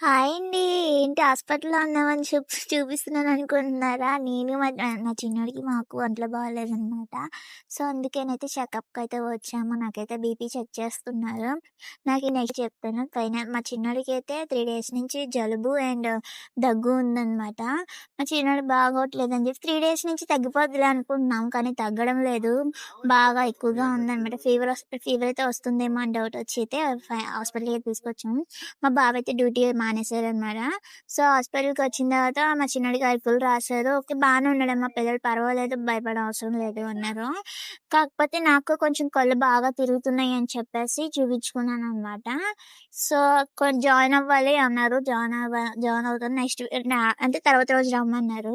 Hi అండి. ఏంటి హాస్పిటల్‌లో ఉన్నామని చూపి చూపిస్తున్నాను అనుకుంటున్నారా? నేను మా నా చిన్నోడికి మాకు ఒంట్లో బాగాలేదనమాట. సో, అందుకేనైతే చెకప్కి అయితే వచ్చాము. నాకైతే బీపీ చెక్ చేస్తున్నారు. నాకు నెక్స్ట్ చెప్తాను. పైన మా చిన్నవాడికి అయితే త్రీ డేస్ నుంచి జలుబు అండ్ దగ్గు ఉందనమాట. మా చిన్నవాడు బాగోట్లేదు అని చెప్పి త్రీ డేస్ నుంచి తగ్గిపోద్దిలే అనుకుంటున్నాం. కానీ తగ్గడం లేదు. బాగా ఎక్కువగా ఉందనమాట. ఫీవర్ వస్ ఫీవర్ అయితే వస్తుందేమో అని డౌట్ వచ్చి అయితే హాస్పిటల్‌కి తీసుకొచ్చాము. మా బావ అయితే డ్యూటీ మానేశారనమాట. సో, హాస్పిటల్‌కి వచ్చిన తర్వాత మా చిన్నోడికి ఐఫుల్ రాశారు. ఓకే. బాగానే ఉన్నాడు మా పిల్లలు పర్వాలేదు భయపడవసరం లేదు అన్నారు. కాకపోతే నాకు కొంచెం కళ్ళు బాగా తిరుగుతున్నాయి అని చెప్పేసి చూపించుకున్నాను అనమాట సో, కొంచెం జాయిన్ అవ్వాలి అన్నారు. జాయిన్ అవ్వ జాయిన్ అవుతాను నెక్స్ట్ అంటే తర్వాత రోజు రమ్మన్నారు.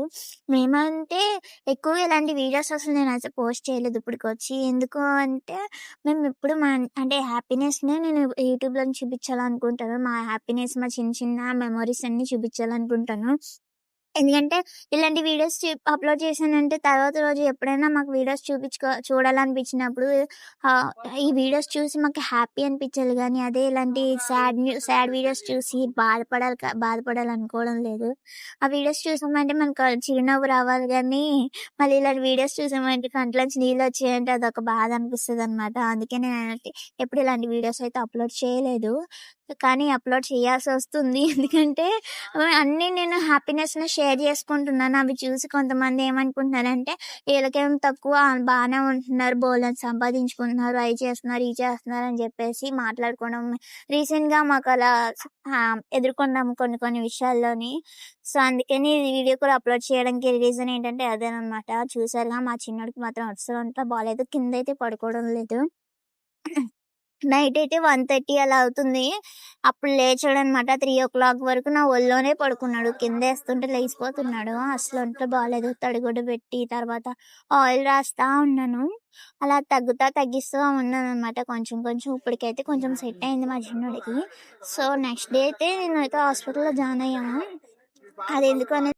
మేమంటే ఎక్కువ ఇలాంటి వీడియోస్ అసలు నేను అయితే పోస్ట్ చేయలేదు ఇప్పటికి వచ్చి ఎందుకు అంటే మేము ఇప్పుడు మా అంటే హ్యాపీనెస్‌నే నేను యూట్యూబ్‌లో చూపించాలనుకుంటాను. మా హ్యాపీనెస్ మా చిన్న చిన్న మెమరీస్ అన్ని చూపించాలనుకుంటాను. ఎందుకంటే ఇలాంటి వీడియోస్ అప్‌లోడ్ చేశానంటే తర్వాత రోజు ఎప్పుడైనా మాకు వీడియోస్ చూపించుకో చూడాలనిపించినప్పుడు ఈ వీడియోస్ చూసి మాకు హ్యాపీ అనిపించాలి కానీ అదే ఇలాంటి సాడ్ న్యూ సాడ్ వీడియోస్ చూసి బాధపడాలి బాధపడాలి బాధపడాలనుకోవడం లేదు. ఆ వీడియోస్ చూసామంటే మనకు చిరునవ్వు రావాలి కానీ మళ్ళీ ఇలాంటి వీడియోస్ చూసామంటే కంట్లోంచి నీళ్ళొచ్చాయంటే అదొక బాధ అనిపిస్తుంది అనమాట అందుకే నేను ఎప్పుడు ఇలాంటి వీడియోస్ అయితే అప్‌లోడ్ చేయలేదు. కానీ అప్‌లోడ్ చేయాల్సొస్తుంది. ఎందుకంటే ఆహ్, అన్నీ నేను హ్యాపీనెస్‌ని షేర్ చేసుకుంటున్నాను. అవి చూసి కొంతమంది ఏమనుకుంటున్నారంటే ఈళ్ళకేం తక్కువ బానే ఉంటున్నారు, బోలెడన్ని సంపాదించుకుంటున్నారు, అయి చేస్తున్నారు, ఇయి చేస్తున్నారు అని చెప్పేసి మాట్లాడుకోవడం రీసెంట్‌గా మాకలా ఆహ్, ఎదుర్కొన్నాము కొన్ని కొన్ని విషయాల్లోని. సో, అందుకని ఈ వీడియో కూడా అప్‌లోడ్ చేయడానికి రీజన్ ఏంటంటే అదేననమాట. చూసారుగా మా చిన్నోడికి మాత్రం అస్సలు ఒంట్లో బాలేదు. కిందైతే పడుకోవడం లేదు. నైట్ అయితే 1:30 అలా అవుతుంది. అప్పుడు లేచోడనమాట త్రీ ఓ క్లాక్ వరకు నా ఒళ్ళోనే పడుకున్నాడు. కింద వేస్తుంటే లేచిపోతున్నాడు అసలు ఒంట్లో బాగాలేదు తడిగుడ్డ పెట్టి తర్వాత ఆయిల్ రాస్తా ఉన్నాను. అలా తగ్గుతా తగ్గిస్తూ ఉన్నాను అనమాట కొంచెం కొంచెం. ఇప్పటికైతే కొంచెం సెట్ అయింది మా చిన్నోడికి. సో, నెక్స్ట్ డే అయితే నేనైతే హాస్పిటల్‌లో జాయిన్ అయ్యాను అది ఎందుకు అనేది